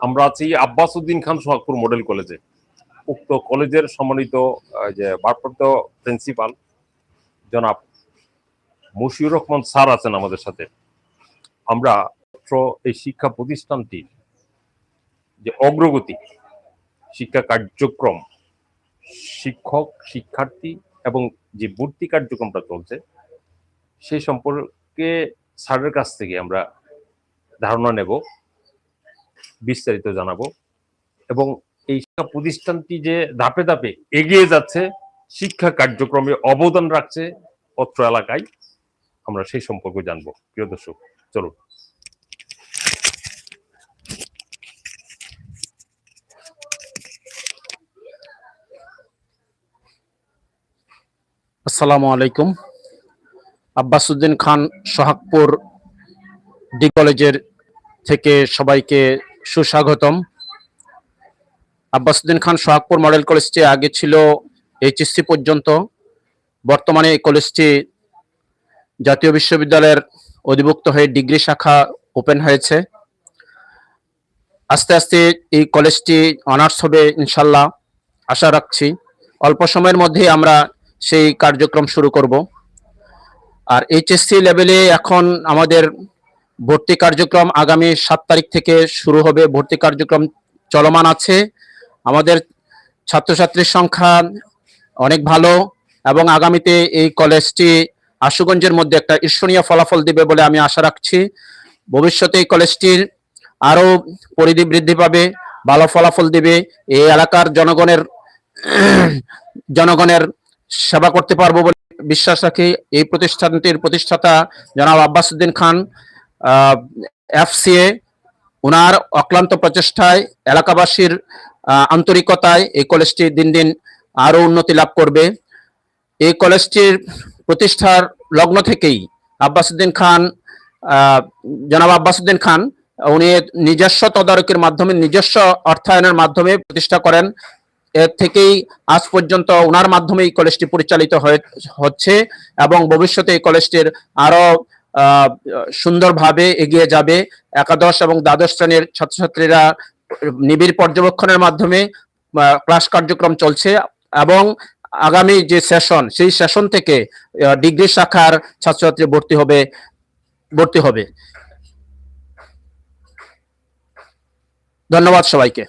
আমরা আছি আব্বাস উদ্দিন খান সোহাগপুর মডেল কলেজে। উক্ত কলেজের সম্মানিত যে ভারপ্রাপ্ত প্রিন্সিপাল, জনাব মশিউর রহমান স্যার আছেন আমাদের সাথে। আমরা এই শিক্ষা প্রতিষ্ঠানটির যে অগ্রগতি, শিক্ষা কার্যক্রম, শিক্ষক, শিক্ষার্থী এবং যে ভর্তি কার্যক্রমটা চলছে সেই সম্পর্কে স্যারের কাছ থেকে আমরা ধারণা নেব। বিস্তারিত জানাব। এবং এই শিক্ষা প্রতিষ্ঠানটি যে ধাপে ধাপে এগিয়ে যাচ্ছে, শিক্ষা কার্যক্রমে অবদান রাখছে অত্র এলাকায়, আমরা সেই সম্পর্কে জানব। প্রিয় দর্শক, চলুন। আসসালামু আলাইকুম। আব্বাসুদ্দিন খান সোহাগপুর ডি কলেজের থেকে সবাইকে সুস্বাগতম। আব্বাসুদ্দিন খান সোহাগপুর মডেল কলেজটি আগে ছিল এইচএসসি পর্যন্ত। বর্তমানে এই কলেজটি জাতীয় বিশ্ববিদ্যালয়ের অধিভুক্ত হয়ে ডিগ্রি শাখা ওপেন হয়েছে। আস্তে আস্তে এই কলেজটি অনার্স হবে ইনশাল্লাহ, আশা রাখছি। অল্প সময়ের মধ্যে আমরা সেই কার্যক্রম শুরু করব। আর এইচএসসি লেভেলে এখন আমাদের ভর্তি কার্যক্রম আগামী সাত তারিখ থেকে শুরু হবে। ভর্তি কার্যক্রম চলমান আছে। আমাদের ছাত্রছাত্রীর সংখ্যা অনেক ভালো এবং আগামীতে এই কলেজটি আশুগঞ্জের মধ্যে একটা ঈর্ষণীয় ফলাফল দিবে বলে আমি আশা রাখছি। ভবিষ্যতে এই কলেজটির আরও পরিধি বৃদ্ধি পাবে, ভালো ফলাফল দিবে। এই এলাকার জনগণের জনগণের সেবা করতে পারব বলে বিশ্বাস রাখি। এই প্রতিষ্ঠানটির প্রতিষ্ঠাতা জনাব আব্বাসুদ্দিন খান এফসিএ ওনার অক্লান্ত প্রচেষ্টায় এলাকাবাসীর আন্তরিকতায় এই কলেজটি দিন দিন আরও উন্নতি লাভ করবে। এই কলেজটির প্রতিষ্ঠার লগ্ন থেকেই আব্বাসুদ্দিন খান জনাব আব্বাসুদ্দিন খান উনি নিজস্ব তদারকির মাধ্যমে নিজস্ব অর্থায়নের মাধ্যমে প্রতিষ্ঠা করেন। এর থেকেই আজ পর্যন্ত ওনার মাধ্যমে এই কলেজটি পরিচালিত হয়ে হচ্ছে এবং ভবিষ্যতে এই কলেজটির আরও আহ, সুন্দরভাবে এগিয়ে যাবে। একাদশ এবং দ্বাদশ শ্রেণির ছাত্রছাত্রীরা নিবিড় পর্যবেক্ষণের মাধ্যমে ক্লাস কার্যক্রম চলছে এবং আগামী যে সেশন, সেই সেশন থেকে ডিগ্রি শাখার ছাত্রছাত্রী ভর্তি হবে ভর্তি হবে। ধন্যবাদ সবাইকে।